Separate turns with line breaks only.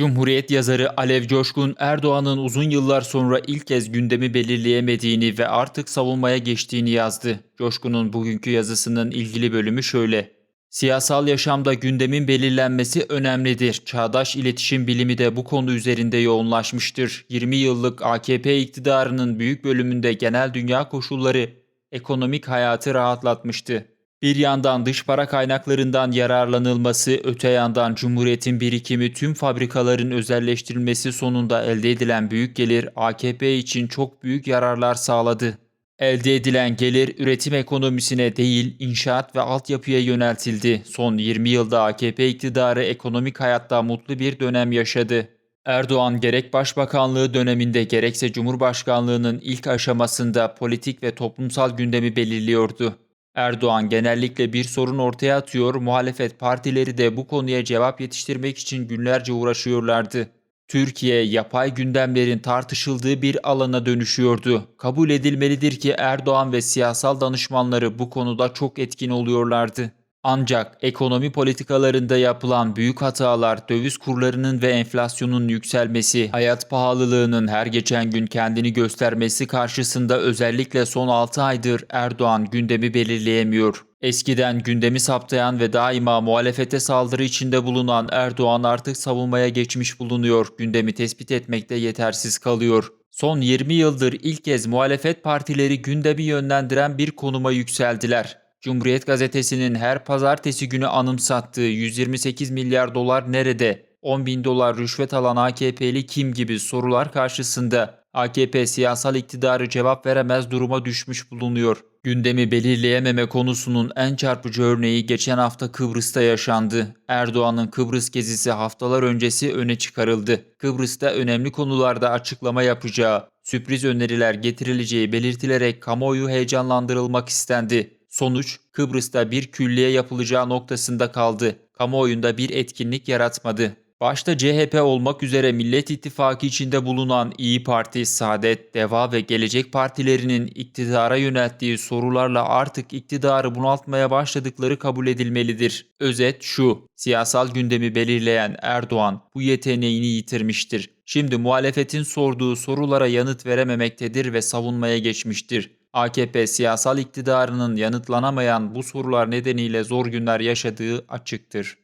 Cumhuriyet yazarı Alev Coşkun Erdoğan'ın uzun yıllar sonra ilk kez gündemi belirleyemediğini ve artık savunmaya geçtiğini yazdı. Coşkun'un bugünkü yazısının ilgili bölümü şöyle. Siyasal yaşamda gündemin belirlenmesi önemlidir. Çağdaş iletişim bilimi de bu konu üzerinde yoğunlaşmıştır. 20 yıllık AKP iktidarının büyük bölümünde genel dünya koşulları ekonomik hayatı rahatlatmıştı. Bir yandan dış para kaynaklarından yararlanılması, öte yandan Cumhuriyet'in birikimi tüm fabrikaların özelleştirilmesi sonunda elde edilen büyük gelir AKP için çok büyük yararlar sağladı. Elde edilen gelir üretim ekonomisine değil, inşaat ve altyapıya yöneltildi. Son 20 yılda AKP iktidarı ekonomik hayatta mutlu bir dönem yaşadı. Erdoğan gerek başbakanlığı döneminde gerekse Cumhurbaşkanlığının ilk aşamasında politik ve toplumsal gündemi belirliyordu. Erdoğan genellikle bir sorun ortaya atıyor, muhalefet partileri de bu konuya cevap yetiştirmek için günlerce uğraşıyorlardı. Türkiye yapay gündemlerin tartışıldığı bir alana dönüşüyordu. Kabul edilmelidir ki Erdoğan ve siyasal danışmanları bu konuda çok etkin oluyorlardı. Ancak ekonomi politikalarında yapılan büyük hatalar, döviz kurlarının ve enflasyonun yükselmesi, hayat pahalılığının her geçen gün kendini göstermesi karşısında özellikle son 6 aydır Erdoğan gündemi belirleyemiyor. Eskiden gündemi saptayan ve daima muhalefete saldırı içinde bulunan Erdoğan artık savunmaya geçmiş bulunuyor. Gündemi tespit etmekte yetersiz kalıyor. Son 20 yıldır ilk kez muhalefet partileri gündemi yönlendiren bir konuma yükseldiler. Cumhuriyet gazetesinin her pazartesi günü anımsattığı 128 milyar dolar nerede, 10 bin dolar rüşvet alan AKP'li kim gibi sorular karşısında AKP siyasal iktidarı cevap veremez duruma düşmüş bulunuyor. Gündemi belirleyememe konusunun en çarpıcı örneği geçen hafta Kıbrıs'ta yaşandı. Erdoğan'ın Kıbrıs gezisi haftalar öncesi öne çıkarıldı. Kıbrıs'ta önemli konularda açıklama yapacağı, sürpriz öneriler getirileceği belirtilerek kamuoyu heyecanlandırılmak istendi. Sonuç Kıbrıs'ta bir külliye yapılacağı noktasında kaldı. Kamuoyunda bir etkinlik yaratmadı. Başta CHP olmak üzere Millet İttifakı içinde bulunan İyi Parti, Saadet, Deva ve Gelecek partilerinin iktidara yönelttiği sorularla artık iktidarı bunaltmaya başladıkları kabul edilmelidir. Özet şu, siyasal gündemi belirleyen Erdoğan bu yeteneğini yitirmiştir. Şimdi muhalefetin sorduğu sorulara yanıt verememektedir ve savunmaya geçmiştir. AKP siyasal iktidarının yanıtlanamayan bu sorular nedeniyle zor günler yaşadığı açıktır.